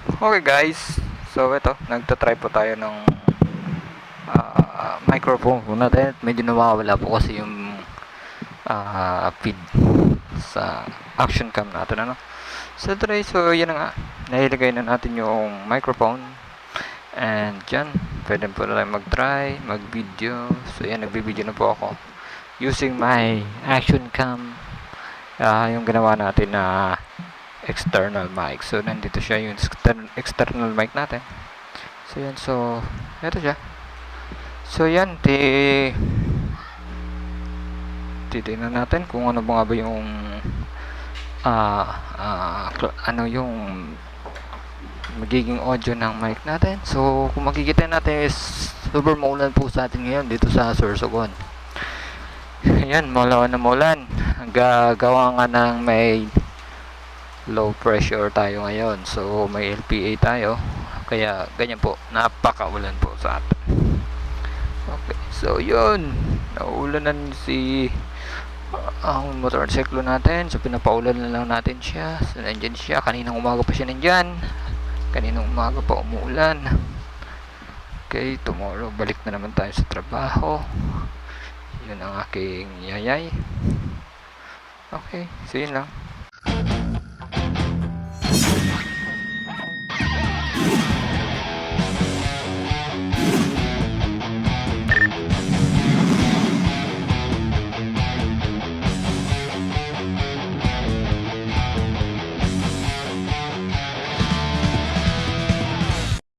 Okay guys, so ito, nagtatry po tayo ng ah, microphone po natin. Medyo nawawala po kasi yung ah, feed sa action cam natin ano. So try, so yan na nga, nahilagay na natin yung microphone. And dyan, pwede po na tayo mag-try, mag-video. So yan, nagbi-video na po ako. Using my action cam, ah, yung ginawa natin na external mic. So, nandito siya yung extern- external mic natin. So, yan. So, eto siya. So, yan. Ti titignan natin kung ano ba nga ba yung ah, cl- ano yung magiging audio ng mic natin. So, kung makikita natin is super maulan po sa atin ngayon dito sa Sorsogon. Ayan, maulan na maulan. Gagawa nga ng may low pressure tayo ngayon. So, may LPA tayo. Kaya, ganyan po. Napakaulan po sa atin. Okay. So, yun. Naulanan si uh, ang motorsiklo natin. So, pinapaulan na lang natin siya. So, nandyan siya. Kaninang umaga pa siya nandyan. Kaninang umaga pa umuulan. Okay, tomorrow balik na naman tayo sa trabaho. Yun ang aking yayay. Okay, so yun lang.